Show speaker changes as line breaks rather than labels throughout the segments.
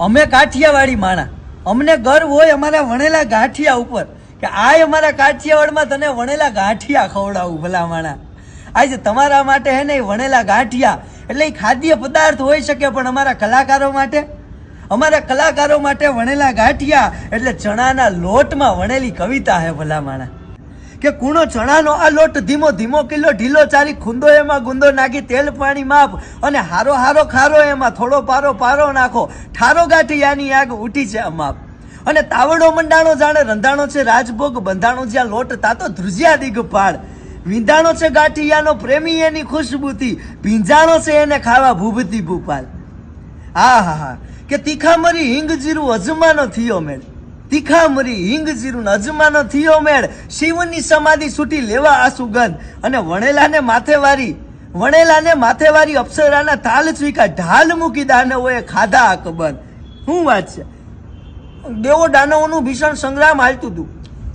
અમે કાઠિયાવાડી માણા. અમને ગર્વ હોય અમારા વણેલા ગાંઠિયા ઉપર કે આય અમારા કાઠિયાવાડમાં તને વણેલા ગાંઠિયા ખવડાવું ભલા માણા. આજે તમારા માટે હે ને વણેલા ગાંઠિયા. એટલે એ ખાદ્ય પદાર્થ હોઈ શકે પણ અમારા કલાકારો માટે? અમારા કલાકારો માટે વણેલા ગાંઠિયા. એટલે ચણાના લોટમાં વણેલી કવિતા હે ભલા માણા. કે કૂણો ચણાનો આ લોટ ધીમો ધીમો કિલો ઢીલો ચાલી ખૂંદો એમાં ગુંદો નાખી તેલ પાણી માપ અને હારો હારો ખારો એમાં થોડો પારો પારો નાખો. ઠારો ગાંઠિયાની આગ ઉઠી છે અમાપ. અને તાવડો મંડાણો જાણે રંધાણો છે રાજભોગ બંધાણો જ્યાં લોટ તાતો ધ્રુજ્યા દિગપાળ વિંધાણો છે ગાંઠિયાનો પ્રેમી એની ખુશબુતી. ભીંજાણો છે એને ખાવા ભૂભતી ભૂપાલ. હા હા હા કે તીખા મરી હિંગ જીરું અજમાનો થયો મેળ તીખા મરી હિંગ જીરું અજમાનો થયો મેળ, શિવની સમાધિ છૂટી લેવા આ સુગંધ અને વણેલાને માથેવારી વણેલાને માથેવારી અપ્સરાના તાલ સ્વીકાર ઢાલ મૂકી દાનવોએ ખાધા અકબર. શું વાત છે? દેવો દાનવોનું ભીષણ સંગ્રામ હાલતું હતું.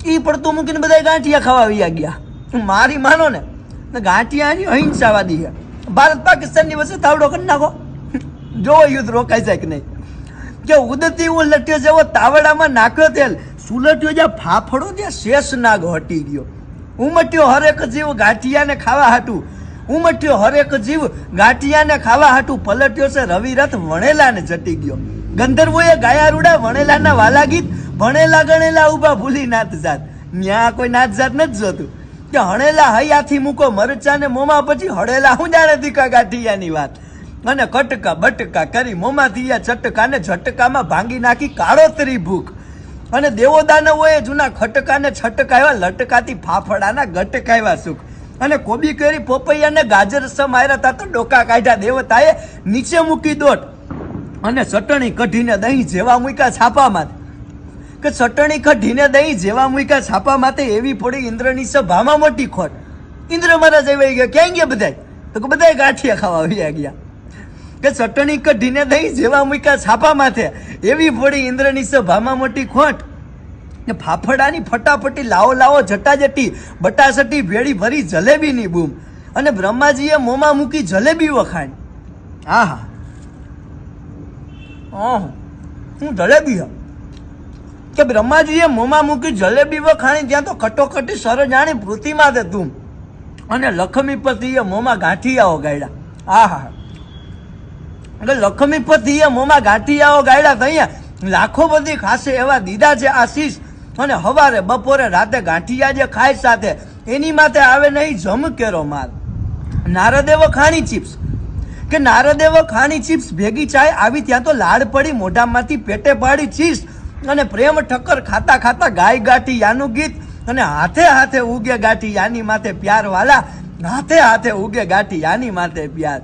એ પડતું મૂકીને બધા ગાંઠિયા ખાવા આવી ગયા. મારી માનો ને ગાંઠિયાની અહિંસાવાદી છે. ભારત પાકિસ્તાનની વચ્ચે તાવડો કરી નાખો. જો યુદ્ધ રોકાય જાય કે નહીં. કે ઉદતી ઉલટ્યો જેવો તાવડામાં નાખ્યો તેલ સુલટ્યો જ્યાં ફાફડો ત્યાં શેષનાગ હટી ગયો. ઉમટ્યો હરેક જીવ ગાંઠિયાને ખાવા હાટું. ઉમટ્યો હરેક જીવ ગાંઠિયાને ખાવા હાટું. પલટ્યો છે રવિરથ વણેલાને જટી ગયો. ગંધર્વોએ ગાયા રૂડા વણેલાના વાલા ગીત ભણેલા ગણેલા ઊભા ભૂલી નાત જાત. ન્યા કોઈ નાત જાત નથી જોતું. કે હણેલા હૈયાથી મૂકો મરચાને મોમાં પછી હળેલા હું જાણે દીકા ગાંઠિયાની વાત. અને કટકા બટકા કરી મોંમાંથી આ ચટકાને ઝટકામાં ભાંગી નાખી કાળોતરી ભૂખ. અને દેવો દાનવોએ જૂના ખટકાને છટકાવ્યા, લટકાતી ફાફડાના ગટકાવ્યા સુખ. અને કોબી કરી પોપૈયાને ગાજર સમાયરા તા તો ડોકા કાઢ્યા દેવતાએ નીચે મૂકી દોટ. અને ચટણી કઢીને દહીં જેવા મૂક્યા છાપામાં. કે ચટણી કઢીને દહીં જેવા મૂક્યા છાપામાં એવી પડી ઇન્દ્રની સભામાં મોટી ખોટ. ઇન્દ્ર મહારાજ આવી ગયા, ક્યાં ગયા બધાય? તો કે બધાય ગાંઠિયા ખાવા આવી ગયા. કે ચટણી કઢીને દહીં જેવા મૂક્યા છાપા માથે. એવી પડી ઇન્દ્રની સભામાં મોટી ખોટ. ને ફાફડાની ફટાફટી લાવો લાવો જટાજટી, બટાસટી ભેળી ભરી જલેબીની બૂમ. અને બ્રહ્માજીએ મોંમાં મૂકી જલેબી વખાણ. હા હા હું જલેબી હા. કે બ્રહ્માજીએ મોંમાં મૂકી જલેબી વખાણી ત્યાં તો કટોકટી સર જાણી પૃથ્વીમાં તે તું અને લક્ષ્મીપતિએ મોંમાં ગાંઠિયાઓ ગાયડા આ હા લખમી લખમીપતિએ મોમાં ગાંઠિયાઓ ગાયડા અહીંયા લાખો બધી ખાસે એવા દીદા છે આશીષ. અને હવારે, બપોરે, રાતે ગાંઠિયા જે ખાય સાથે, એની માથે આવે નહીં જમકેરો માલ. નારદેવો ખાણી ચિપ્સ. કે નારદેવો ખાણી ચિપ્સ ભેગી ચાય આવી ત્યાં તો લાડ પડી, મોઢામાંથી પેટે પાડી ચીસ. અને પ્રેમ ઠક્કર ખાતા ખાતા ગાય ગાંઠી યાનું ગીત. અને હાથે હાથે ઉગે ગાંઠી યાની માથે પ્યાર વાલા હાથે હાથે ઉગે ગાંઠી યાની માથે પ્યાર.